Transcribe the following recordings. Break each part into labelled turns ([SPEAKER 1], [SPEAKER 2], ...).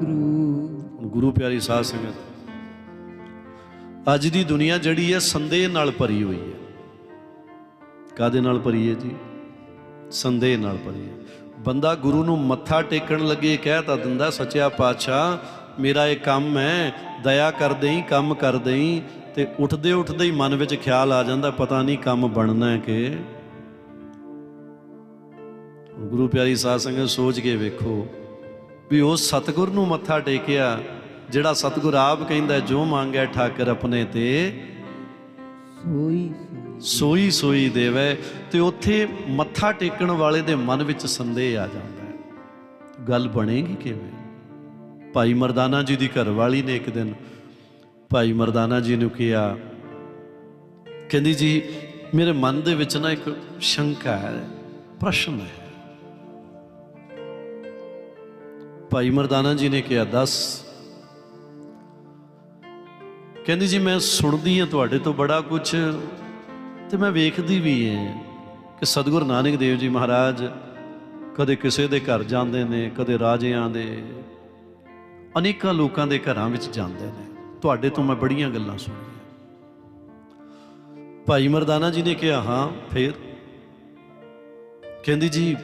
[SPEAKER 1] ਵਾਹਿਗੁਰੂ।
[SPEAKER 2] ਗੁਰੂ ਪਿਆਰੀ ਸਾਧ ਸੰਗਤ, ਅੱਜ ਦੀ ਦੁਨੀਆ ਜਿਹੜੀ ਹੈ ਸੰਦੇਹ ਨਾਲ ਭਰੀ ਹੋਈ ਹੈ। ਕਾਦੇ ਨਾਲ ਭਰੀ ਹੈ ਜੀ? ਸੰਦੇਹ ਨਾਲ ਭਰੀ ਹੈ। ਬੰਦਾ ਗੁਰੂ ਨੂੰ ਮੱਥਾ ਟੇਕਣ ਲੱਗੇ ਕਹਿ ਤਾਂ ਦਿੰਦਾ, ਸੱਚਿਆ ਪਾਤਸ਼ਾਹ, ਮੇਰਾ ਇਹ ਕੰਮ ਹੈ, ਦਇਆ ਕਰ ਦੇਈ, ਕੰਮ ਕਰ ਦੇਈ। ਤੇ ਉੱਠਦੇ ਉੱਠਦੇ ਹੀ ਮਨ ਵਿੱਚ ਖਿਆਲ ਆ ਜਾਂਦਾ, ਪਤਾ ਨਹੀਂ ਕੰਮ ਬਣਨਾ ਹੈ ਕਿ? ਗੁਰੂ ਪਿਆਰੀ ਸਾਧ ਸੰਗਤ, ਸੋਚ ਕੇ ਵੇਖੋ ਵੀ ਉਹ ਸਤਿਗੁਰ ਨੂੰ ਮੱਥਾ ਟੇਕਿਆ, ਜਿਹੜਾ ਸਤਿਗੁਰ ਆਪ ਕਹਿੰਦਾ, ਜੋ ਮੰਗੈ ਠਾਕਰ ਆਪਣੇ ਤੇ।
[SPEAKER 1] ਸੋਈ
[SPEAKER 2] ਸੋਈ ਸੋਈ ਦੇਵੇ, ਤੇ ਉੱਥੇ ਮੱਥਾ ਟੇਕਣ ਵਾਲੇ ਦੇ ਮਨ ਵਿੱਚ ਸੰਦੇਹ ਆ ਜਾਂਦਾ ਹੈ। ਗੱਲ ਬਣੇਗੀ ਕਿਵੇਂ? ਭਾਈ ਮਰਦਾਨਾ ਜੀ ਦੀ ਘਰਵਾਲੀ ਨੇ ਇੱਕ ਦਿਨ ਭਾਈ ਮਰਦਾਨਾ ਜੀ ਨੂੰ ਕਿਹਾ, ਕਹਿੰਦੀ ਜੀ, ਮੇਰੇ ਮਨ ਦੇ ਵਿੱਚ ਨਾ ਇੱਕ ਸ਼ੰਕਾ ਹੈ, ਪ੍ਰਸ਼ਨ ਹੈ। ਭਾਈ ਮਰਦਾਨਾ ਜੀ ਨੇ ਕਿਹਾ, ਦੱਸ। ਕਹਿੰਦੀ, ਜੀ, ਮੈਂ ਸੁਣਦੀ ਹਾਂ ਤੁਹਾਡੇ ਤੋਂ ਬੜਾ ਕੁਝ ਤੇ ਮੈਂ ਵੇਖਦੀ ਵੀ ਹਾਂ ਕਿ ਸਤਿਗੁਰੂ ਨਾਨਕ ਦੇਵ ਜੀ ਮਹਾਰਾਜ ਕਦੇ ਕਿਸੇ ਦੇ ਘਰ ਜਾਂਦੇ ਨੇ, ਕਦੇ ਰਾਜਿਆਂ ਦੇ, ਅਨੇਕਾਂ ਲੋਕਾਂ ਦੇ ਘਰਾਂ ਵਿੱਚ ਜਾਂਦੇ ਨੇ। ਤੁਹਾਡੇ ਤੋਂ ਮੈਂ ਬੜੀਆਂ ਗੱਲਾਂ ਸੁਣੀਆਂ। ਭਾਈ ਮਰਦਾਨਾ ਜੀ ਨੇ ਕਿਹਾ, ਹਾਂ, ਫੇਰ? ਕਹਿੰਦੀ, ਜੀ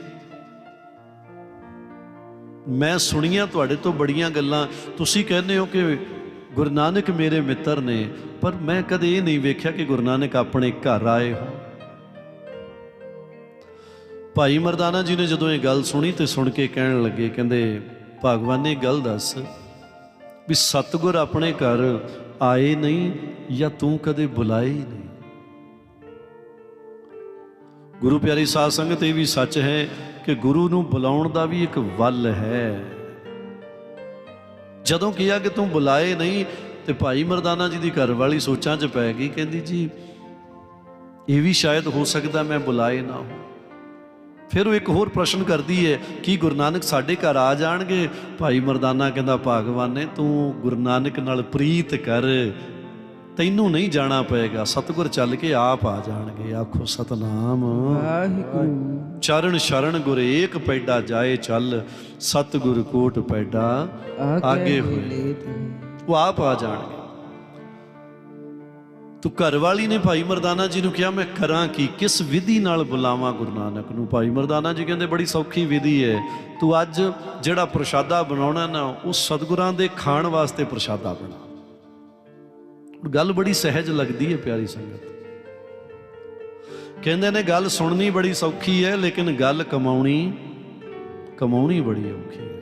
[SPEAKER 2] ਮੈਂ ਸੁਣੀਆਂ ਤੁਹਾਡੇ ਤੋਂ ਬੜੀਆਂ ਗੱਲਾਂ। ਤੁਸੀਂ ਕਹਿੰਦੇ ਹੋ ਕਿ ਗੁਰੂ ਨਾਨਕ ਮੇਰੇ ਮਿੱਤਰ ਨੇ, ਪਰ ਮੈਂ ਕਦੇ ਇਹ ਨਹੀਂ ਵੇਖਿਆ ਕਿ ਗੁਰੂ ਨਾਨਕ ਆਪਣੇ ਘਰ ਆਏ ਹੋ ਭਾਈ ਮਰਦਾਨਾ ਜੀ ਨੇ ਜਦੋਂ ਇਹ ਗੱਲ ਸੁਣੀ ਤੇ ਸੁਣ ਕੇ ਕਹਿਣ ਲੱਗੇ, ਕਹਿੰਦੇ, ਭਗਵਾਨ ਨੇ ਗੱਲ ਦੱਸ ਵੀ ਸਤਗੁਰ ਆਪਣੇ ਘਰ ਆਏ ਨਹੀਂ ਜਾਂ ਤੂੰ ਕਦੇ ਬੁਲਾਏ ਹੀ ਨਹੀਂ। ਗੁਰੂ ਪਿਆਰੀ ਸਾਧ ਸੰਗਤ, ਇਹ ਵੀ ਸੱਚ ਹੈ ਕਿ ਗੁਰੂ ਨੂੰ ਬੁਲਾਉਣ ਦਾ ਵੀ ਇੱਕ ਵੱਲ ਹੈ। ਜਦੋਂ ਕਿਹਾ ਕਿ ਤੂੰ ਬੁਲਾਏ ਨਹੀਂ, ਤੇ ਭਾਈ ਮਰਦਾਨਾ ਜੀ ਦੀ ਘਰ ਵਾਲੀ ਸੋਚਾਂ 'ਚ ਪੈ ਗਈ, ਕਹਿੰਦੀ ਜੀ, ਇਹ ਵੀ ਸ਼ਾਇਦ ਹੋ ਸਕਦਾ ਮੈਂ ਬੁਲਾਏ ਨਾ ਹੋ ਫਿਰ ਉਹ ਇੱਕ ਹੋਰ ਪ੍ਰਸ਼ਨ ਕਰਦੀ ਹੈ, ਕੀ ਗੁਰੂ ਨਾਨਕ ਸਾਡੇ ਘਰ ਆ ਜਾਣਗੇ? ਭਾਈ ਮਰਦਾਨਾ ਕਹਿੰਦਾ, ਭਾਗਵਾਨ ਨੇ ਤੂੰ ਗੁਰੂ ਨਾਨਕ ਨਾਲ ਪ੍ਰੀਤ ਕਰ ਤੈਨੂੰ ਨਹੀਂ ਜਾਣਾ ਪਏਗਾ। ਸਤਿਗੁਰ ਚੱਲ ਕੇ ਆਪ ਆ ਜਾਣਗੇ। ਆਖੋ ਸਤਨਾਮ।
[SPEAKER 1] ਵਾਹਿਗੁਰੂ।
[SPEAKER 2] ਚਰਨ ਸ਼ਰਨ ਗੁਰ ਏਕ ਪੈਡਾ ਜਾਏ ਚੱਲ ਸਤਿਗੁਰ ਕੋਟ ਪੈਡਾ ਆਗੇ ਹੋਏ। ਉਹ ਆਪ ਆ ਜਾਣਗੇ। ਤੂੰ ਘਰ ਵਾਲੀ ਨੇ ਭਾਈ ਮਰਦਾਨਾ ਜੀ ਨੂੰ ਕਿਹਾ ਮੈਂ ਕਰਾਂ ਕੀ? ਕਿਸ ਵਿਧੀ ਨਾਲ ਬੁਲਾਵਾਂ ਗੁਰੂ ਨਾਨਕ ਨੂੰ? ਭਾਈ ਮਰਦਾਨਾ ਜੀ ਕਹਿੰਦੇ ਬੜੀ ਸੌਖੀ ਵਿਧੀ ਹੈ ਤੂੰ ਅੱਜ ਜਿਹੜਾ ਪ੍ਰਸ਼ਾਦਾ ਬਣਾਉਣਾ ਨਾ ਉਹ ਸਤਿਗੁਰਾਂ ਦੇ ਖਾਣ ਵਾਸਤੇ ਪ੍ਰਸ਼ਾਦਾ ਬਣਾ। ਗੱਲ ਬੜੀ ਸਹਿਜ ਲੱਗਦੀ ਹੈ ਪਿਆਰੀ ਸੰਗਤ। ਕਹਿੰਦੇ ਨੇ ਗੱਲ ਸੁਣਨੀ ਬੜੀ ਸੌਖੀ ਹੈ, ਲੇਕਿਨ ਗੱਲ ਕਮਾਉਣੀ ਕਮਾਉਣੀ ਬੜੀ ਔਖੀ ਹੈ।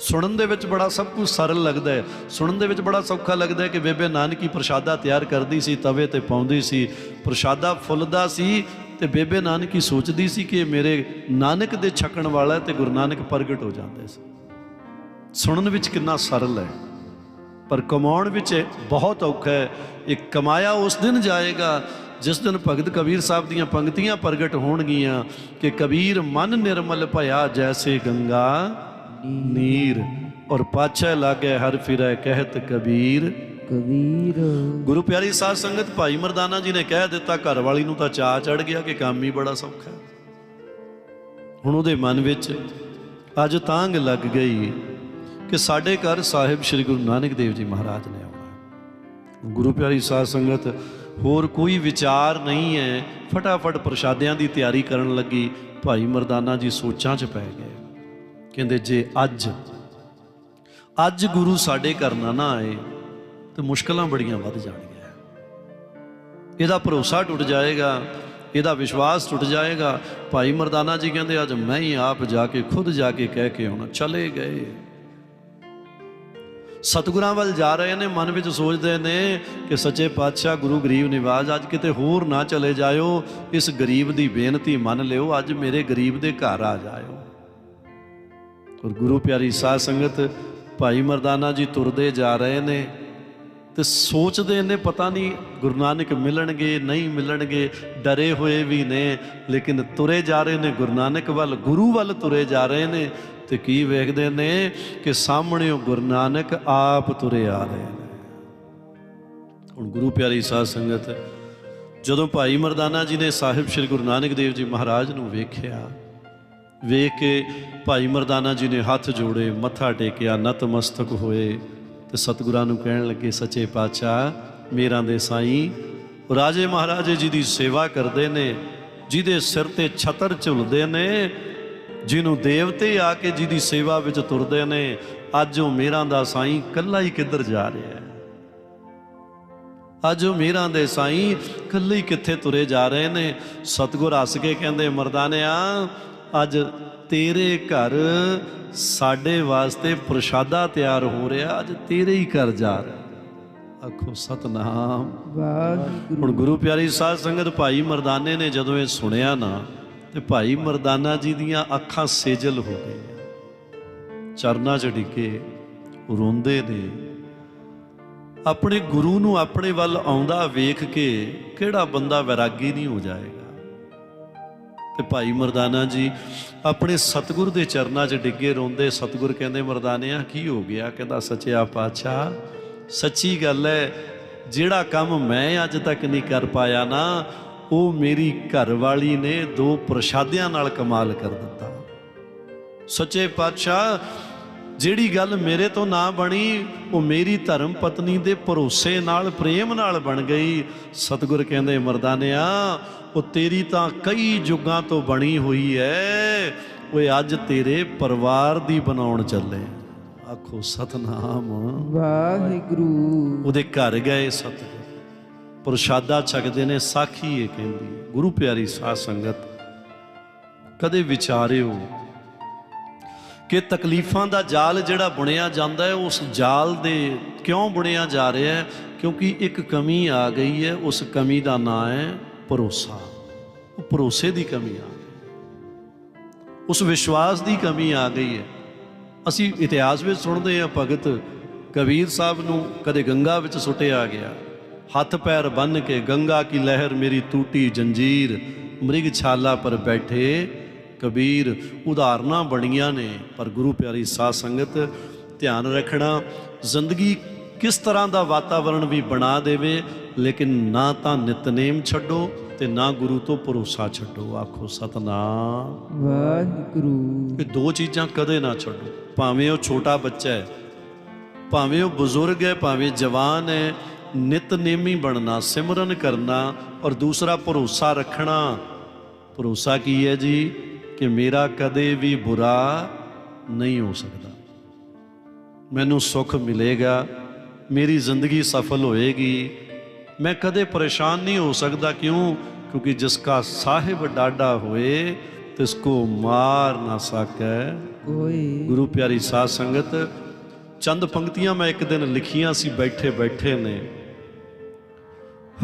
[SPEAKER 2] ਸੁਣਨ ਦੇ ਵਿੱਚ ਬੜਾ ਸਭ ਕੁਝ ਸਰਲ ਲੱਗਦਾ ਹੈ। ਸੁਣਨ ਦੇ ਵਿੱਚ ਬੜਾ ਸੌਖਾ ਲੱਗਦਾ ਹੈ ਕਿ ਬੇਬੇ ਨਾਨਕੀ ਪ੍ਰਸ਼ਾਦਾ ਤਿਆਰ ਕਰਦੀ ਸੀ, ਤਵੇ ਤੇ ਪਾਉਂਦੀ ਸੀ, ਪ੍ਰਸ਼ਾਦਾ ਫੁੱਲਦਾ ਸੀ ਤੇ ਬੇਬੇ ਨਾਨਕੀ ਸੋਚਦੀ ਸੀ ਕਿ ਮੇਰੇ ਨਾਨਕ ਦੇ ਛਕਣ ਵਾਲਾ ਹੈ ਤੇ ਗੁਰੂ ਨਾਨਕ ਪ੍ਰਗਟ ਹੋ ਜਾਂਦੇ ਸੀ। ਸੁਣਨ ਵਿੱਚ ਕਿੰਨਾ ਸਰਲ ਹੈ। ਪਰ ਕਮਾਉਣ ਵਿੱਚ ਬਹੁਤ ਔਖਾ ਹੈ। ਇਹ ਕਮਾਇਆ ਉਸ ਦਿਨ ਜਾਏਗਾ ਜਿਸ ਦਿਨ ਭਗਤ ਕਬੀਰ ਸਾਹਿਬ ਦੀਆਂ ਪੰਕਤੀਆਂ ਪ੍ਰਗਟ ਹੋਣਗੀਆਂ ਕਿ ਕਬੀਰ ਮਨ ਨਿਰਮਲ ਭਇਆ ਜੈਸੇ ਗੰਗਾ ਨੀਰ ਔਰ ਪਾਛੈ ਲਾਗੇ ਹਰ ਫਿਰੈ ਕਹਿਤ ਕਬੀਰ।
[SPEAKER 1] ਕਬੀਰ।
[SPEAKER 2] ਗੁਰੂ ਪਿਆਰੀ ਸਾਧ ਸੰਗਤ ਭਾਈ ਮਰਦਾਨਾ ਜੀ ਨੇ ਕਹਿ ਦਿੱਤਾ ਘਰ ਵਾਲੀ ਨੂੰ ਤਾਂ ਚਾਅ ਚੜ ਗਿਆ ਕਿ ਕੰਮ ਹੀ ਬੜਾ ਸੌਖਾ ਹੈ। ਹੁਣ ਉਹਦੇ ਮਨ ਵਿੱਚ ਅੱਜ ਤਾਂਗ ਲੱਗ ਗਈ ਕਿ ਸਾਡੇ ਘਰ ਸਾਹਿਬ ਸ੍ਰੀ ਗੁਰੂ ਨਾਨਕ ਦੇਵ ਜੀ ਮਹਾਰਾਜ ਨੇ ਆਉਣਾ ਗੁਰੂ ਪਿਆਰੀ ਸਾਧ ਸੰਗਤ, ਹੋਰ ਕੋਈ ਵਿਚਾਰ ਨਹੀਂ ਹੈ। ਫਟਾਫਟ ਪ੍ਰਸ਼ਾਦਿਆਂ ਦੀ ਤਿਆਰੀ ਕਰਨ ਲੱਗੀ। ਭਾਈ ਮਰਦਾਨਾ ਜੀ ਸੋਚਾਂ 'ਚ ਪੈ ਗਏ। ਕਹਿੰਦੇ, ਜੇ ਅੱਜ ਅੱਜ ਗੁਰੂ ਸਾਡੇ ਘਰ ਨਾ ਨਾ ਆਏ, ਤੇ ਮੁਸ਼ਕਲਾਂ ਬੜੀਆਂ ਵੱਧ ਜਾਣਗੀਆਂ। ਇਹਦਾ ਭਰੋਸਾ ਟੁੱਟ ਜਾਏਗਾ, ਇਹਦਾ ਵਿਸ਼ਵਾਸ ਟੁੱਟ ਜਾਏਗਾ। ਭਾਈ ਮਰਦਾਨਾ ਜੀ ਕਹਿੰਦੇ, ਅੱਜ ਮੈਂ ਹੀ ਆਪ ਜਾ ਕੇ, ਖੁਦ ਜਾ ਕੇ ਕਹਿ ਕੇ ਆਉਣਾ। ਚਲੇ ਗਏ। ਸਤਿਗੁਰਾਂ ਵੱਲ ਜਾ ਰਹੇ ਨੇ, ਮਨ ਵਿੱਚ ਸੋਚਦੇ ਨੇ ਕਿ ਸੱਚੇ ਪਾਤਸ਼ਾਹ ਗੁਰੂ ਗਰੀਬ ਨਿਵਾਜ ਅੱਜ ਕਿਤੇ ਹੋਰ ਨਾ ਚਲੇ ਜਾਇਓ। ਇਸ ਗਰੀਬ ਦੀ ਬੇਨਤੀ ਮੰਨ ਲਿਓ, ਅੱਜ ਮੇਰੇ ਗਰੀਬ ਦੇ ਘਰ ਆ ਜਾਇਓ। ਔਰ ਗੁਰੂ ਪਿਆਰੀ ਸਾਧ ਸੰਗਤ, ਭਾਈ ਮਰਦਾਨਾ ਜੀ ਤੁਰਦੇ ਜਾ ਰਹੇ ਨੇ ਤੇ ਸੋਚਦੇ ਨੇ, ਪਤਾ ਨਹੀਂ ਗੁਰੂ ਨਾਨਕ ਮਿਲਣਗੇ, ਨਹੀਂ ਮਿਲਣਗੇ, ਡਰੇ ਹੋਏ ਵੀ ਨੇ, ਲੇਕਿਨ ਤੁਰੇ ਜਾ ਰਹੇ ਨੇ, ਗੁਰੂ ਨਾਨਕ ਵੱਲ, ਗੁਰੂ ਵੱਲ ਤੁਰੇ ਜਾ ਰਹੇ ਨੇ। ਤੇ ਕੀ ਵੇਖਦੇ ਨੇ ਕਿ ਸਾਹਮਣੇ ਉਹ ਗੁਰੂ ਨਾਨਕ ਆਪ ਤੁਰੇ ਆ ਰਹੇ ਨੇ। ਹੁਣ ਗੁਰੂ ਪਿਆਰੀ ਸਾਧ ਸੰਗਤ, ਜਦੋਂ ਭਾਈ ਮਰਦਾਨਾ ਜੀ ਨੇ ਸਾਹਿਬ ਸ੍ਰੀ ਗੁਰੂ ਨਾਨਕ ਦੇਵ ਜੀ ਮਹਾਰਾਜ ਨੂੰ ਵੇਖਿਆ, ਵੇਖ ਕੇ ਭਾਈ ਮਰਦਾਨਾ ਜੀ ਨੇ ਹੱਥ ਜੋੜੇ, ਮੱਥਾ ਟੇਕਿਆ, ਨਤਮਸਤਕ ਹੋਏ ਤੇ ਸਤਿਗੁਰਾਂ ਨੂੰ ਕਹਿਣ ਲੱਗੇ, ਸੱਚੇ ਪਾਤਸ਼ਾਹ, ਮੇਰਾ ਦੇ ਸਾਈਂ, ਰਾਜੇ ਮਹਾਰਾਜੇ ਜੀ ਦੀ ਸੇਵਾ ਕਰਦੇ ਨੇ, ਜਿਹਦੇ ਸਿਰ ਤੇ ਛਤਰ ਝੁਲਦੇ ਨੇ ਜਿਹਨੂੰ ਦੇਵਤੇ ਆ ਕੇ ਜਿਹਦੀ ਸੇਵਾ ਵਿੱਚ ਤੁਰਦੇ ਨੇ ਅੱਜ ਉਹ ਮੇਰਾਂ ਦਾ ਸਾਈਂ ਕੱਲਾ ਹੀ ਕਿੱਧਰ ਜਾ ਰਿਹਾ ਹੈ? ਅੱਜ ਉਹ ਮੀਰਾਂ ਦੇ ਸਾਈਂ ਇਕੱਲੇ ਹੀ ਕਿੱਥੇ ਤੁਰੇ ਜਾ ਰਹੇ ਨੇ? ਸਤਗੁਰ ਹੱਸ ਕੇ ਕਹਿੰਦੇ ਮਰਦਾਨਿਆ ਅੱਜ ਤੇਰੇ ਘਰ ਸਾਡੇ ਵਾਸਤੇ ਪ੍ਰਸ਼ਾਦਾ ਤਿਆਰ ਹੋ ਰਿਹਾ ਅੱਜ ਤੇਰੇ ਹੀ ਘਰ ਜਾ ਰਿਹਾ। ਆਖੋ ਸਤਨਾਮ।
[SPEAKER 1] ਵਾਹਿਗੁਰੂ।
[SPEAKER 2] ਹੁਣ ਗੁਰੂ ਪਿਆਰੀ ਸਾਧ ਸੰਗਤ ਭਾਈ ਮਰਦਾਨੇ ਨੇ ਜਦੋਂ ਇਹ ਸੁਣਿਆ ਨਾ ਤੇ ਭਾਈ ਮਰਦਾਨਾ ਜੀ ਦੀਆਂ ਅੱਖਾਂ ਸੇਜਲ ਹੋ ਗਈਆਂ। ਚਰਨਾਂ 'ਚ ਡਿੱਗੇ, ਰੋਂਦੇ ਨੇ। ਆਪਣੇ ਗੁਰੂ ਨੂੰ ਆਪਣੇ ਵੱਲ ਆਉਂਦਾ ਵੇਖ ਕੇ ਕਿਹੜਾ ਬੰਦਾ ਵੈਰਾਗੀ ਨਹੀਂ ਹੋ ਜਾਏਗਾ। ਤੇ ਭਾਈ ਮਰਦਾਨਾ ਜੀ ਆਪਣੇ ਸਤਿਗੁਰ ਦੇ ਚਰਨਾਂ 'ਚ ਡਿੱਗੇ, ਰੋਂਦੇ। ਸਤਿਗੁਰ ਕਹਿੰਦੇ, ਮਰਦਾਨਿਆ, ਕੀ ਹੋ ਗਿਆ? ਕਹਿੰਦਾ, ਸੱਚਿਆ ਪਾਤਸ਼ਾਹ, ਸੱਚੀ ਗੱਲ ਹੈ ਜਿਹੜਾ ਕੰਮ ਮੈਂ ਅੱਜ ਤੱਕ ਨਹੀਂ ਕਰ ਪਾਇਆ ਨਾ ਉਹ ਮੇਰੀ ਘਰ ਵਾਲੀ ਨੇ ਦੋ ਪ੍ਰਸ਼ਾਦਿਆਂ ਨਾਲ ਕਮਾਲ ਕਰ ਦਿੱਤਾ। ਸੱਚੇ ਪਾਤਸ਼ਾਹ ਜਿਹੜੀ ਗੱਲ ਮੇਰੇ ਤੋਂ ਨਾ ਬਣੀ ਉਹ ਮੇਰੀ ਧਰਮ ਪਤਨੀ ਦੇ ਭਰੋਸੇ ਨਾਲ ਪ੍ਰੇਮ ਨਾਲ ਬਣ ਗਈ। ਸਤਿਗੁਰ ਕਹਿੰਦੇ ਮਰਦਾਨਿਆ ਉਹ ਤੇਰੀ ਤਾਂ ਕਈ ਯੁੱਗਾਂ ਤੋਂ ਬਣੀ ਹੋਈ ਐ। ਓਏ ਅੱਜ ਤੇਰੇ ਪਰਿਵਾਰ ਦੀ ਬਣਾਉਣ ਚੱਲੇ ਆਖੋ ਸਤਨਾਮ।
[SPEAKER 1] ਵਾਹਿਗੁਰੂ।
[SPEAKER 2] ਉਹਦੇ ਘਰ ਗਏ ਸਤਿਗੁਰ ਪ੍ਰਸ਼ਾਦਾ ਛਕਦੇ ਨੇ, ਸਾਖੀ ਇਹ ਕਹਿੰਦੀ ਗੁਰੂ ਪਿਆਰੀ ਸਾਧ ਸੰਗਤ, ਕਦੇ ਵਿਚਾਰਿਓ ਕਿ ਤਕਲੀਫਾਂ ਦਾ ਜਾਲ ਜਿਹੜਾ ਬੁਣਿਆ ਜਾਂਦਾ ਹੈ, ਉਸ ਜਾਲ ਦੇ ਕਿਉਂ ਬੁਣਿਆ ਜਾ ਰਿਹਾ ਹੈ? ਕਿਉਂਕਿ ਇੱਕ ਕਮੀ ਆ ਗਈ ਹੈ, ਉਸ ਕਮੀ ਦਾ ਨਾਂ ਹੈ ਭਰੋਸਾ। ਉਹ ਭਰੋਸੇ ਦੀ ਕਮੀ ਆ ਉਸ ਵਿਸ਼ਵਾਸ ਦੀ ਕਮੀ ਆ ਗਈ ਹੈ। ਅਸੀਂ ਇਤਿਹਾਸ ਵਿੱਚ ਸੁਣਦੇ ਹਾਂ, ਭਗਤ ਕਬੀਰ ਸਾਹਿਬ ਨੂੰ ਕਦੇ ਗੰਗਾ ਵਿੱਚ ਸੁੱਟਿਆ ਗਿਆ। ਹੱਥ ਪੈਰ ਬੰਨ ਕੇ ਗੰਗਾ ਕੀ ਲਹਿਰ ਮੇਰੀ ਟੂਟੀ ਜੰਜੀਰ ਮ੍ਰਿਗ ਛਾਲਾ ਪਰ ਬੈਠੇ ਕਬੀਰ। ਉਦਾਹਰਨਾਂ ਬਣੀਆਂ ਨੇ ਪਰ ਗੁਰੂ ਪਿਆਰੀ ਸਾਧ ਸੰਗਤ ਧਿਆਨ ਰੱਖਣਾ ਜ਼ਿੰਦਗੀ ਕਿਸ ਤਰ੍ਹਾਂ ਦਾ ਵਾਤਾਵਰਣ ਵੀ ਬਣਾ ਦੇਵੇ ਲੇਕਿਨ ਨਾ ਤਾਂ ਨਿਤਨੇਮ ਛੱਡੋ ਤੇ ਨਾ ਗੁਰੂ ਤੋਂ ਭਰੋਸਾ ਛੱਡੋ ਆਖੋ ਸਤਨਾਮ।
[SPEAKER 1] ਵਾਹਿਗੁਰੂ।
[SPEAKER 2] ਇਹ ਦੋ ਚੀਜ਼ਾਂ ਕਦੇ ਨਾ ਛੱਡੋ ਭਾਵੇਂ ਉਹ ਛੋਟਾ ਬੱਚਾ ਹੈ ਭਾਵੇਂ ਉਹ ਬਜ਼ੁਰਗ ਹੈ ਭਾਵੇਂ ਜਵਾਨ ਹੈ ਨਿਤਨੇਮੀ ਬਣਨਾ ਸਿਮਰਨ ਕਰਨਾ ਔਰ ਦੂਸਰਾ ਭਰੋਸਾ ਰੱਖਣਾ। ਭਰੋਸਾ ਕੀ ਹੈ ਜੀ? ਕਿ ਮੇਰਾ ਕਦੇ ਵੀ ਬੁਰਾ ਨਹੀਂ ਹੋ ਸਕਦਾ। ਮੈਨੂੰ ਸੁੱਖ ਮਿਲੇਗਾ ਮੇਰੀ ਜ਼ਿੰਦਗੀ ਸਫਲ ਹੋਏਗੀ। ਮੈਂ ਕਦੇ ਪਰੇਸ਼ਾਨ ਨਹੀਂ ਹੋ ਸਕਦਾ ਕਿਉਂ? ਕਿਉਂਕਿ ਜਿਸ ਕਾ ਸਾਹਿਬ ਡਾਡਾ ਹੋਏ ਤਿਸ ਕੋ ਮਾਰ ਨਾ ਸਕੈ।
[SPEAKER 1] ਕੋਈ
[SPEAKER 2] ਗੁਰੂ ਪਿਆਰੀ ਸਾਧ ਸੰਗਤ ਚੰਦ ਪੰਕਤੀਆਂ ਮੈਂ ਇੱਕ ਦਿਨ ਲਿਖੀਆਂ ਸੀ ਬੈਠੇ ਬੈਠੇ ਨੇ।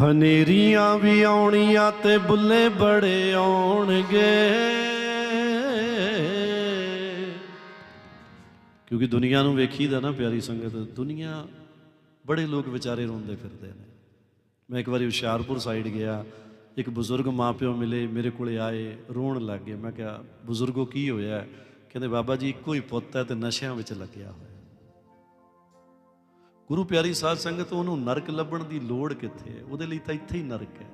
[SPEAKER 2] ਹਨੇਰੀਆਂ ਵੀ ਆਉਣੀਆਂ ਤੇ ਬੁੱਲੇ ਬੜੇ ਆਉਣਗੇ। ਕਿਉਂਕਿ ਦੁਨੀਆ ਨੂੰ ਵੇਖੀਦਾ ਨਾ ਪਿਆਰੀ ਸੰਗਤ, ਦੁਨੀਆ ਬੜੇ ਲੋਕ ਵਿਚਾਰੇ ਰੋਂਦੇ ਫਿਰਦੇ ਨੇ। ਮੈਂ ਇੱਕ ਵਾਰੀ ਹੁਸ਼ਿਆਰਪੁਰ ਸਾਈਡ ਗਿਆ, ਇੱਕ ਬਜ਼ੁਰਗ ਮਾਪਿਓ ਮਿਲੇ, ਮੇਰੇ ਕੋਲੇ ਆਏ, ਰੋਣ ਲੱਗ ਗਏ। ਮੈਂ ਕਿਹਾ, ਬਜ਼ੁਰਗੋ, ਕੀ ਹੋਇਆ? ਕਹਿੰਦੇ, ਬਾਬਾ ਜੀ, ਇੱਕੋ ਹੀ ਪੁੱਤ ਹੈ ਤੇ ਨਸ਼ਿਆਂ ਵਿੱਚ ਲੱਗਿਆ ਹੋਇਆ ਗੁਰੂ ਪਿਆਰੀ ਸਾਧ ਸੰਗਤ, ਉਹਨੂੰ ਨਰਕ ਲੱਭਣ ਦੀ ਲੋੜ ਕਿੱਥੇ ਹੈ? ਉਹਦੇ ਲਈ ਤਾਂ ਇੱਥੇ ਹੀ ਨਰਕ ਹੈ।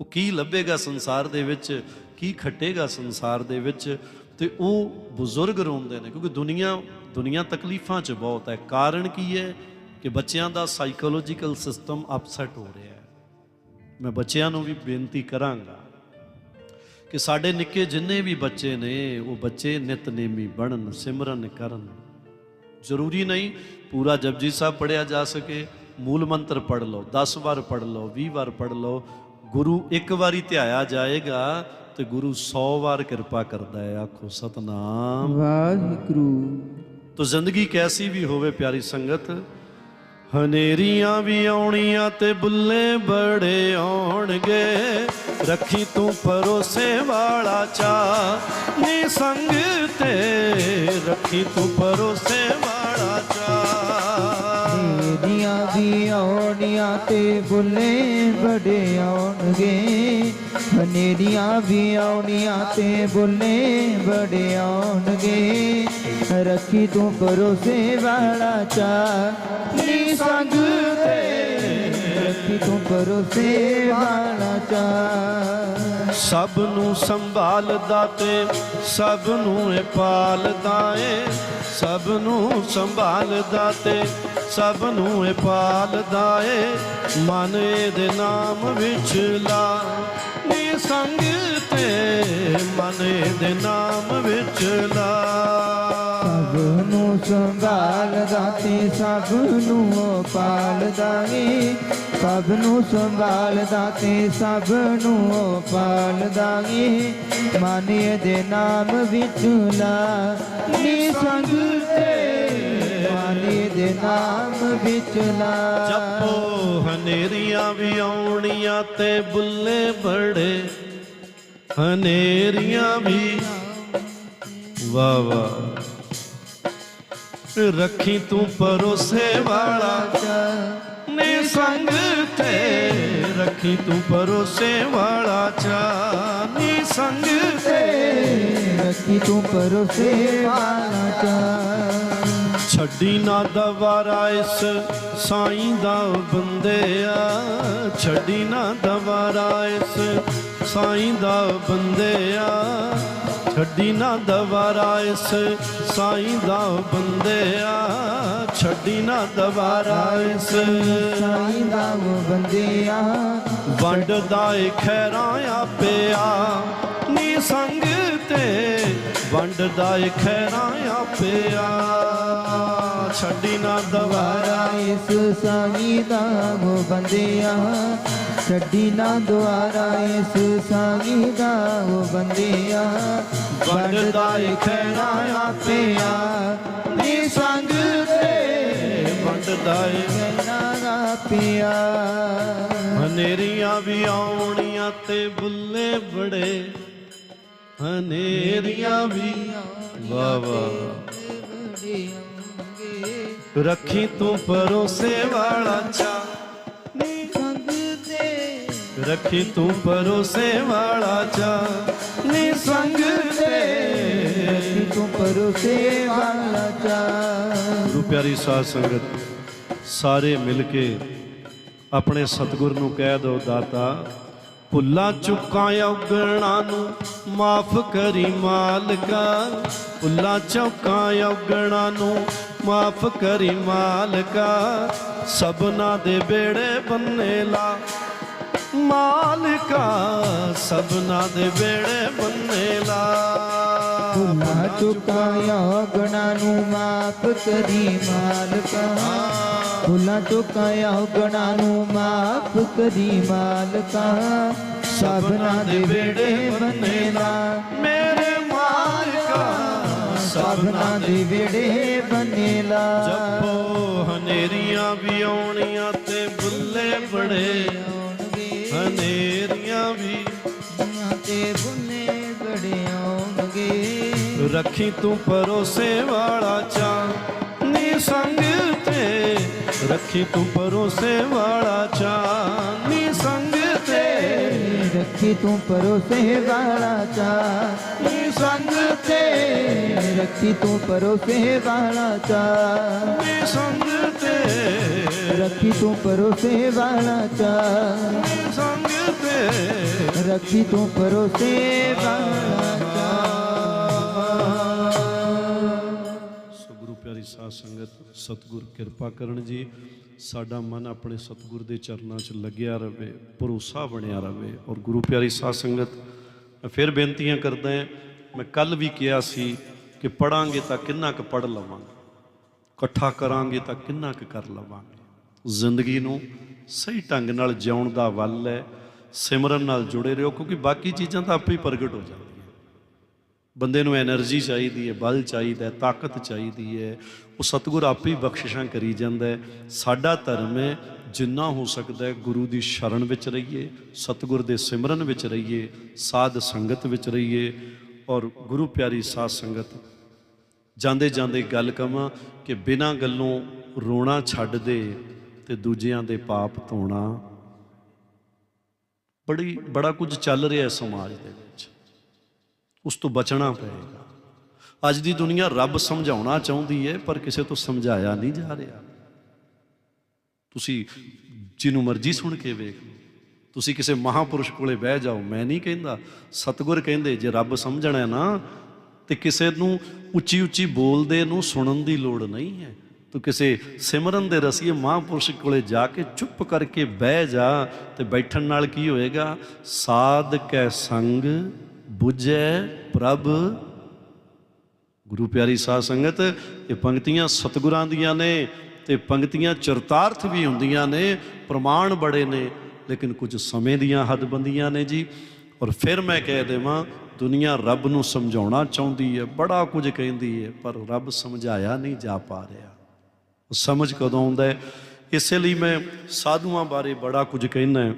[SPEAKER 2] ਉਹ ਕੀ ਲੱਭੇਗਾ ਸੰਸਾਰ ਦੇ ਵਿੱਚ? ਕੀ ਖੱਟੇਗਾ ਸੰਸਾਰ ਦੇ ਵਿੱਚ? ਤੇ ਉਹ ਬਜ਼ੁਰਗ ਰੋਂਦੇ ਨੇ, ਕਿਉਂਕਿ ਦੁਨੀਆ ਦੁਨੀਆ ਤਕਲੀਫਾਂ 'ਚ ਬਹੁਤ ਹੈ। ਕਾਰਨ ਕੀ ਹੈ? ਕਿ ਬੱਚਿਆਂ ਦਾ ਸਾਈਕੋਲੋਜੀਕਲ ਸਿਸਟਮ ਅਪਸੈਟ ਹੋ ਰਿਹਾ ਹੈ। ਮੈਂ ਬੱਚਿਆਂ ਨੂੰ ਵੀ ਬੇਨਤੀ ਕਰਾਂਗਾ ਕਿ ਸਾਡੇ ਨਿੱਕੇ ਜਿੰਨੇ ਵੀ ਬੱਚੇ ਨੇ, ਉਹ ਬੱਚੇ ਨਿਤਨੇਮੀ ਬਣਨ, ਸਿਮਰਨ ਕਰਨ। ਜ਼ਰੂਰੀ ਨਹੀਂ ਪੂਰਾ ਜਪਜੀ ਸਾਹਿਬ ਪੜਿਆ ਜਾ ਸਕੇ ਮੂਲ ਮੰਤਰ ਪੜ ਲਓ 10 ਵਾਰ ਪੜ ਲਓ 20 ਵਾਰ ਪੜ ਲਓ ਗੁਰੂ ਇੱਕ ਵਾਰੀ ਧਿਆਇਆ ਜਾਏਗਾ ਤੇ ਗੁਰੂ 100 ਵਾਰ ਕਿਰਪਾ ਕਰਦਾ ਹੈ ਆਖੋ ਸਤਨਾਮ।
[SPEAKER 1] ਵਾਹਿਗੁਰੂ।
[SPEAKER 2] ਤੋ ਜ਼ਿੰਦਗੀ ਕੈਸੀ ਵੀ ਹੋਵੇ ਪਿਆਰੀ ਸੰਗਤ ਹਨੇਰੀਆਂ ਵੀ ਆਉਣੀਆਂ ਤੇ ਬੁੱਲੇ ਬੜੇ ਆਉਣਗੇ ਰੱਖੀ ਤੂੰ ਪਰੋਸੇ ਵਾਲਾ ਚਾ ਨੀ ਸੰਗ ਤੇ ਰੱਖੀ ਤੂੰ ਪਰੋਸੇ
[SPEAKER 1] ਮੇਰੀਆਂ ਵੀ ਆਉਣੀਆਂ ਤੇ ਬੁੱਲੇ ਬੜੇ ਆਉਣਗੇ। ਹਨੇਰੀਆਂ ਵੀ ਆਉਣੀਆਂ ਤੇ ਬੁੱਲੇ ਬੜੇ ਆਉਣਗੇ। ਰੱਖੀ ਤੂੰ ਭਰੋਸੇ ਵਾਲਾ ਚਾ ਨੀ ਸੰਗ ਤੇ ਰੱਖੀ ਤੂੰ ਪਰੋਸੇ ਵਾਲਾ ਚਾਰ।
[SPEAKER 2] ਸਭ ਨੂੰ ਸੰਭਾਲਦਾ ਤੇ ਸਭ ਨੂੰ ਇਹ ਪਾਲਦਾ ਏ ਸਭ ਨੂੰ ਸੰਭਾਲਦਾ ਤੇ ਸਭ ਨੂੰ ਇਹ ਪਾਲਦਾ ਏ ਮਨ ਇਹਦੇ ਨਾਮ ਵਿੱਚ ਲਾ। ਨੀ ਸੰਗ ਤੇ ਮਨ ਇਹਦੇ ਨਾਮ ਵਿੱਚ ਲਾ।
[SPEAKER 1] ਸਭ ਨੂੰ ਸੰਭਾਲਦਾ ਤੇ ਸਭ ਨੂੰ ਪਾਲਦਾ ਏ ਸਭ ਨੂੰ ਸੰਭਾਲਦਾ ਤੇ ਸਭ ਨੂੰ ਪਾਲਦਾ ਏ ਮਾਨੇ ਦੇ ਨਾਮ ਵਿੱਚ ਲਾ ਨੀ ਸੰਗ ਤੇ। ਮਾਨੇ ਦੇ ਨਾਮ ਵਿੱਚ ਲਾ
[SPEAKER 2] ਜਪੋ ਹਨੇਰੀਆਂ ਵੀ ਆਉਣੀਆਂ ਤੇ ਬੁੱਲੇ ਬੜੇ। ਹਨੇਰੀਆਂ ਵੀ। ਵਾ ਵਾ ਰੱਖੀ ਤੂੰ ਪਰੋਸੇ ਵਾਲਾ। ਨੇ ਸੰਗ। ਤੇ ਰੱਖੀ ਤੂੰ ਪਰੋਸੇ ਵਾਲਾ ਚਾਨੀ ਸੰਗ ਤੇ
[SPEAKER 1] ਰੱਖੀ ਤੂੰ ਪਰੋਸੇ ਵਾਲਾ ਚਾਰ
[SPEAKER 2] ਛੱਡੀ ਨਾ ਦਵਾਰਾ ਇਸ ਸਾਈਂ ਦਾ ਬੰਦਿਆ। ਛੱਡੀ ਨਾ ਦਵਾਰਾ ਇਸ ਸਾਈਂ ਦਾ ਬੰਦਿਆ। ਛੱਡੀ ਨਾ ਦਵਾਰਾ ਇਸ ਸਾਈਂ ਦਾ ਬੰਦਿਆ। ਛੱਡੀ ਨਾ ਦਵਾਰਾ ਇਸ।
[SPEAKER 1] ਸਾਈਂ ਦਾ ਬੰਦਿਆ।
[SPEAKER 2] ਵੰਡਦਾ ਏ ਖੈਰਾਂ ਆਪਿਆ ਨੀ ਸੰਗ ਤੇ ਵੰਡਦਾ ਏ ਖੈਰਾਂ ਆਪਿਆ ਛੱਡੀ ਨਾ ਦਵਾਰਾ
[SPEAKER 1] ਇਸ। ਸਾਈਂ ਦਾ ਬੰਦਿਆ। ਛੱਡੀ ਨਾ ਦੁਆਰਾ ਇਸ। ਸਾਈਂ ਦਾ ਬੰਦਿਆ।
[SPEAKER 2] ਵੰਡਦਾ ਏ ਖੈਰਾਂ ਆਪਿਆ ਵੰਡਦਾ ਏ
[SPEAKER 1] ਕਹਿਣਾ ਪਿਆ
[SPEAKER 2] ਹਨੇਰੀਆਂ ਵੀ ਆਉਣੀਆਂ ਤੇ ਬੁੱਲੇ ਬੜੇ। ਹਨੇਰੀਆਂ ਵੀ ਵਾ ਵਾ ਰੱਖੀ ਤੂੰ ਪਰੋਸੇ ਵਾਲਾ ਚਾ। ਨੀ
[SPEAKER 1] ਸੰਗ ਤੇ
[SPEAKER 2] ਰੱਖੀ ਤੂੰ ਪਰੋਸੇ ਵਾਲਾ ਚਾ। ਨੀ ਸੰਗ ਤੇ।
[SPEAKER 1] ਰੱਖੀ ਤੂੰ ਪਰੋਸੇ ਵਾਲਾ ਚਾਰ
[SPEAKER 2] ਗੁਰੂ ਪਿਆਰੀ ਸਾਧ ਸੰਗਤ ਸਾਰੇ ਮਿਲ ਕੇ ਆਪਣੇ ਸਤਿਗੁਰ ਨੂੰ ਕਹਿ ਦੋ, ਦਾਤਾ, ਭੁੱਲਾਂ ਚੁੱਕਾਂ ਔਗਣਾ ਨੂੰ ਮਾਫ ਕਰੀ ਮਾਲਕਾ। ਭੁੱਲਾਂ ਚੁੱਕਾਂ ਔਗਣਾ ਨੂੰ ਮਾਫ ਕਰੀ ਮਾਲਕਾ। ਸਭਨਾ ਦੇ ਬੇੜੇ ਬੰਨੇ ਲਾ ਮਾਲਕਾ। ਸਭਨਾ ਦੇ ਬੇੜੇ ਬੰਨੇ ਲਾ
[SPEAKER 1] ਭੁੱਲਾ ਚੁਕਾਇਆ ਗਣਾ ਨੂੰ ਮਾਫ ਕਰੀ ਮਾਲਕਾ। ਭੁੱਲਾ ਚੁਕਾਇਆ ਗਣਾ ਨੂੰ ਮਾਫ ਕਰੀ ਮਾਲਕਾ। ਸਭਨਾ ਦੇ ਵੇੜੇ ਬੰਨੇਲਾ
[SPEAKER 2] ਮੇਰੇ ਮਾਲਕਾ
[SPEAKER 1] ਸਭਨਾ ਦੇ ਵੇੜੇ ਬੰਨੇਲਾ
[SPEAKER 2] ਜਪੋ ਹਨੇਰੀਆਂ ਵੀ ਆਉਣੀਆਂ ਤੇ ਬੁੱਲੇ ਬੜੇ ਹਨੇਰੀਆਂ ਵੀ
[SPEAKER 1] ਦੁਨੀਆਂ ਤੇ ਬੁੱਲੇ ਬੜੇ ਆਉਣਗੇ।
[SPEAKER 2] ਰੱਖੀ ਤੂੰ ਪਰੋਸੇ ਵਾਲਾ ਚਾਨੀ ਸੰਗ ਤੇ ਰੱਖੀ ਤੂੰ ਪਰੋਸੇ ਵਾਲਾ ਚਾਨੀ ਸੰਗ ਤੇ
[SPEAKER 1] ਰੱਖੀ ਤੂੰ ਪਰੋਸੇ ਵਾਲਾ ਚਾਰ
[SPEAKER 2] ਸੰਗ ਤੇ
[SPEAKER 1] ਰੱਖੀ ਤੂੰ ਪਰੋਸੇ ਵਾਲਾ ਚਾਰ
[SPEAKER 2] ਨੀ ਸੰਗ ਤੇ
[SPEAKER 1] ਰੱਖੀ ਤੂੰ ਪਰੋਸੇ ਵਾਲਾ ਚਾਰ
[SPEAKER 2] ਸੰਗ ਤੇ
[SPEAKER 1] ਰੱਖੀ ਤੂੰ ਪਰੋਸੇ ਵਾਲਾ
[SPEAKER 2] ਪਿਆਰੀ ਸਾਧ ਸੰਗਤ, ਸਤਿਗੁਰ ਕਿਰਪਾ ਕਰਨ ਜੀ। ਸਾਡਾ ਮਨ ਆਪਣੇ ਸਤਿਗੁਰ ਦੇ ਚਰਨਾਂ 'ਚ ਲੱਗਿਆ ਰਵੇ, ਭਰੋਸਾ ਬਣਿਆ ਰਵੇ। ਔਰ ਗੁਰੂ ਪਿਆਰੀ ਸਾਧ ਸੰਗਤ, ਮੈਂ ਫਿਰ ਬੇਨਤੀਆਂ ਕਰਦਾ ਹਾਂ, ਮੈਂ ਕੱਲ ਵੀ ਕਿਹਾ ਸੀ ਕਿ ਪੜਾਂਗੇ ਤਾਂ ਕਿੰਨਾ ਕੁ ਪੜ ਲਵਾਂਗੇ। ਇਕੱਠਾ ਕਰਾਂਗੇ ਤਾਂ ਕਿੰਨਾ ਕੁ ਕਰ ਲਵਾਂਗੇ। ਜ਼ਿੰਦਗੀ ਨੂੰ ਸਹੀ ਢੰਗ ਨਾਲ ਜਿਉਣ ਦਾ ਵੱਲ ਹੈ, ਸਿਮਰਨ ਨਾਲ ਜੁੜੇ ਰਹੋ, ਕਿਉਂਕਿ ਬਾਕੀ ਚੀਜ਼ਾਂ ਤਾਂ ਆਪੇ ਹੀ ਪ੍ਰਗਟ ਹੋ ਜਾਂਦੀਆਂ। ਬੰਦੇ ਨੂੰ એનર્ਜੀ ਚਾਹੀਦੀ ਹੈ, ਬਲ ਚਾਹੀਦਾ ਹੈ, ਤਾਕਤ ਚਾਹੀਦੀ ਹੈ। ਉਹ ਸਤਿਗੁਰ ਆਪ ਹੀ ਬਖਸ਼ਿਸ਼ਾਂ ਕਰੀ ਜਾਂਦਾ ਸਾਡਾ ਧਰਮ ਹੈ, ਜਿੰਨਾ ਹੋ ਸਕਦਾ ਹੈ ਗੁਰੂ ਦੀ ਸ਼ਰਨ ਵਿੱਚ ਰਹੀਏ, ਸਤਿਗੁਰ ਦੇ ਸਿਮਰਨ ਵਿੱਚ ਰਹੀਏ, ਸਾਧ ਸੰਗਤ ਵਿੱਚ ਰਹੀਏ ਔਰ ਗੁਰੂ ਪਿਆਰੀ ਸਾਧ ਸੰਗਤ ਜਾਂਦੇ ਜਾਂਦੇ ਗੱਲ ਕਵਾਂ ਕਿ ਬਿਨਾਂ ਗੱਲੋਂ ਰੋਣਾ ਛੱਡ ਦੇ ਤੇ ਦੂਜਿਆਂ ਦੇ ਪਾਪ ਧੋਣਾ। ਬੜੀ, ਬੜਾ ਕੁਝ ਚੱਲ ਰਿਹਾ ਸਮਾਜ ਦੇ ਵਿੱਚ। ਉਸ ਤੋਂ ਬਚਣਾ ਪਏਗਾ। ਅੱਜ ਦੀ ਦੁਨੀਆ ਰੱਬ ਸਮਝਾਉਣਾ ਚਾਹੁੰਦੀ ਹੈ ਪਰ ਕਿਸੇ ਤੋਂ ਸਮਝਾਇਆ ਨਹੀਂ ਜਾ ਰਿਹਾ। ਤੁਸੀਂ ਜਿਹਨੂੰ ਮਰਜ਼ੀ ਸੁਣ ਕੇ ਵੇਖ ਲਓ। ਤੁਸੀਂ ਕਿਸੇ ਮਹਾਪੁਰਸ਼ ਕੋਲੇ ਬਹਿ ਜਾਓ। ਮੈਂ ਨਹੀਂ ਕਹਿੰਦਾ, ਸਤਿਗੁਰ ਕਹਿੰਦੇ, ਜੇ ਰੱਬ ਸਮਝਣਾ ਨਾ, ਤੇ ਕਿਸੇ ਨੂੰ ਉੱਚੀ ਉੱਚੀ ਬੋਲਦੇ ਨੂੰ ਸੁਣਨ ਦੀ ਲੋੜ ਨਹੀਂ ਹੈ। ਤੂੰ ਕਿਸੇ ਸਿਮਰਨ ਦੇ ਰਸੀਏ ਮਹਾਪੁਰਸ਼ ਕੋਲੇ ਜਾ ਕੇ ਚੁੱਪ ਕਰਕੇ ਬਹਿ ਜਾ ਤੇ ਬੈਠਣ ਨਾਲ ਕੀ ਹੋਏਗਾ? ਸਾਧ ਕੈ ਸੰਗ 부ਝੈ ਪ੍ਰਭ। ਗੁਰੂ ਪਿਆਰੀ ਸਾਧ ਸੰਗਤ, ਇਹ ਪੰਕਤੀਆਂ ਸਤਿਗੁਰਾਂ ਦੀਆਂ ਨੇ, ਤੇ ਪੰਕਤੀਆਂ ਚਰਤਾਰਥ ਵੀ ਹੁੰਦੀਆਂ ਨੇ, ਪ੍ਰਮਾਣ ਬੜੇ ਨੇ, ਲੇਕਿਨ ਕੁਝ ਸਮੇਂ ਦੀਆਂ ਹੱਦਬੰਦੀਆਂ ਨੇ ਜੀ। ਔਰ ਫਿਰ ਮੈਂ ਕਹਿ ਦੇਵਾਂ, ਦੁਨੀਆ ਰੱਬ ਨੂੰ ਸਮਝਾਉਣਾ ਚਾਹੁੰਦੀ ਹੈ, ਬੜਾ ਕੁਝ ਕਹਿੰਦੀ ਹੈ, ਪਰ ਰੱਬ ਸਮਝਾਇਆ ਨਹੀਂ ਜਾ ਪਾ ਰਿਹਾ। ਸਮਝ ਕਦੋਂ ਆਉਂਦਾ ਹੈ? ਇਸੇ ਲਈ ਮੈਂ ਸਾਧੂਆਂ ਬਾਰੇ ਬੜਾ ਕੁਝ ਕਹਿਣਾ ਹੈ।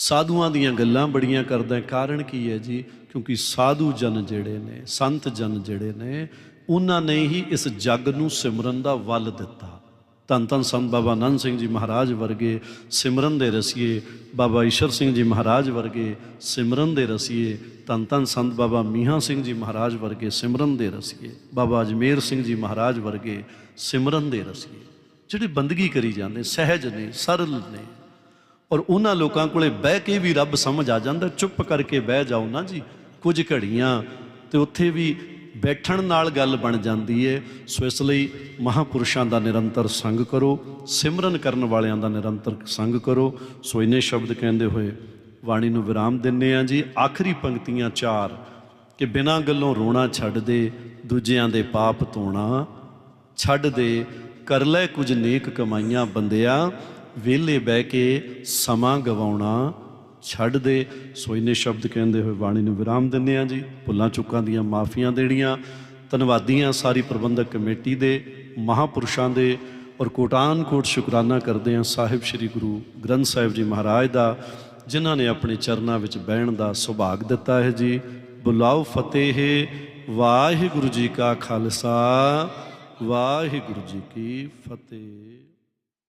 [SPEAKER 2] ਸਾਧੂਆਂ ਦੀਆਂ ਗੱਲਾਂ ਬੜੀਆਂ ਕਰਦਾ ਕਾਰਨ ਕੀ ਹੈ ਜੀ? ਕਿਉਂਕਿ ਸਾਧੂ ਜਨ ਜਿਹੜੇ ਨੇ, ਸੰਤ ਜਨ ਜਿਹੜੇ ਨੇ, ਉਹਨਾਂ ਨੇ ਹੀ ਇਸ ਜੱਗ ਨੂੰ ਸਿਮਰਨ ਦਾ ਵੱਲ ਦਿੱਤਾ। ਧੰਨ ਧੰਨ ਸੰਤ ਬਾਬਾ ਆਨੰਦ ਸਿੰਘ ਜੀ ਮਹਾਰਾਜ ਵਰਗੇ ਸਿਮਰਨ ਦੇ ਰਸੀਏ, ਬਾਬਾ ਈਸ਼ਰ ਸਿੰਘ ਜੀ ਮਹਾਰਾਜ ਵਰਗੇ ਸਿਮਰਨ ਦੇ ਰਸੀਏ, ਧੰਨ ਧੰਨ ਸੰਤ ਬਾਬਾ ਮੀਹਾਂ ਸਿੰਘ ਜੀ ਮਹਾਰਾਜ ਵਰਗੇ ਸਿਮਰਨ ਦੇ ਰਸੀਏ, ਬਾਬਾ ਅਜਮੇਰ ਸਿੰਘ ਜੀ ਮਹਾਰਾਜ ਵਰਗੇ ਸਿਮਰਨ ਦੇ ਰਸੀਏ। ਜਿਹੜੇ ਬੰਦਗੀ ਕਰੀ ਜਾਂਦੇ, ਸਹਿਜ ਨੇ, ਸਰਲ ਨੇ ਔਰ ਉਹਨਾਂ ਲੋਕਾਂ ਕੋਲੇ ਬਹਿ ਕੇ ਵੀ ਰੱਬ ਸਮਝ ਆ ਜਾਂਦਾ, ਚੁੱਪ ਕਰਕੇ ਬਹਿ ਜਾਓ ਨਾ ਜੀ, ਕੁਝ ਘੜੀਆਂ, ਤੇ ਉੱਥੇ ਵੀ ਬੈਠਣ ਨਾਲ ਗੱਲ ਬਣ ਜਾਂਦੀ ਏ। ਸੋ ਇਸ ਲਈ ਮਹਾਪੁਰਸ਼ਾਂ ਦਾ ਨਿਰੰਤਰ ਸੰਗ ਕਰੋ, ਸਿਮਰਨ ਕਰਨ ਵਾਲਿਆਂ ਦਾ ਨਿਰੰਤਰ ਸੰਗ ਕਰੋ। ਸੋ ਇਹਨੇ ਸ਼ਬਦ ਕਹਿੰਦੇ ਹੋਏ ਬਾਣੀ ਨੂੰ ਵਿਰਾਮ ਦਿੰਨੇ ਆ ਜੀ। ਆਖਰੀ ਪੰਕਤੀਆਂ ਚਾਰ, ਕਿ ਬਿਨਾਂ ਗੱਲੋਂ ਰੋਣਾ ਛੱਡ ਦੇ, ਦੂਜਿਆਂ ਦੇ ਪਾਪ ਧੋਣਾ, ਛੱਡ ਦੇ, ਕਰ ਲੈ ਕੁਝ ਨੇਕ ਕਮਾਈਆਂ ਬੰਦਿਆ। ਵਿਹਲੇ ਬਹਿ ਕੇ ਸਮਾਂ ਗਵਾਉਣਾ ਛੱਡ ਦੇ। ਸੋ ਇਹਨੇ ਸ਼ਬਦ ਕਹਿੰਦੇ ਹੋਏ ਬਾਣੀ ਨੂੰ ਵਿਰਾਮ ਦਿੰਦੇ ਆ ਜੀ। ਭੁੱਲਾਂ ਚੁੱਕਾਂ ਦੀਆਂ ਮਾਫੀਆਂ ਦੇਣੀਆਂ, ਧੰਨਵਾਦੀਆਂ ਸਾਰੀ ਪ੍ਰਬੰਧਕ ਕਮੇਟੀ ਦੇ, ਮਹਾਪੁਰਸ਼ਾਂ ਦੇ ਔਰ ਕੋਟਾਨ ਕੋਟ ਸ਼ੁਕਰਾਨਾ ਕਰਦੇ ਆ ਸਾਹਿਬ ਸ੍ਰੀ ਗੁਰੂ ਗ੍ਰੰਥ ਸਾਹਿਬ ਜੀ ਮਹਾਰਾਜ ਦਾ, ਜਿਨ੍ਹਾਂ ਨੇ ਆਪਣੇ ਚਰਨਾਂ ਵਿੱਚ ਬਹਿਣ ਦਾ ਸੁਭਾਗ ਦਿੱਤਾ ਹੈ ਜੀ। ਬੁਲਾਓ ਫਤਿਹ, ਵਾਹਿਗੁਰੂ ਜੀ ਕਾ ਖਾਲਸਾ, ਵਾਹਿਗੁਰੂ ਜੀ ਕੀ ਫਤਿਹ।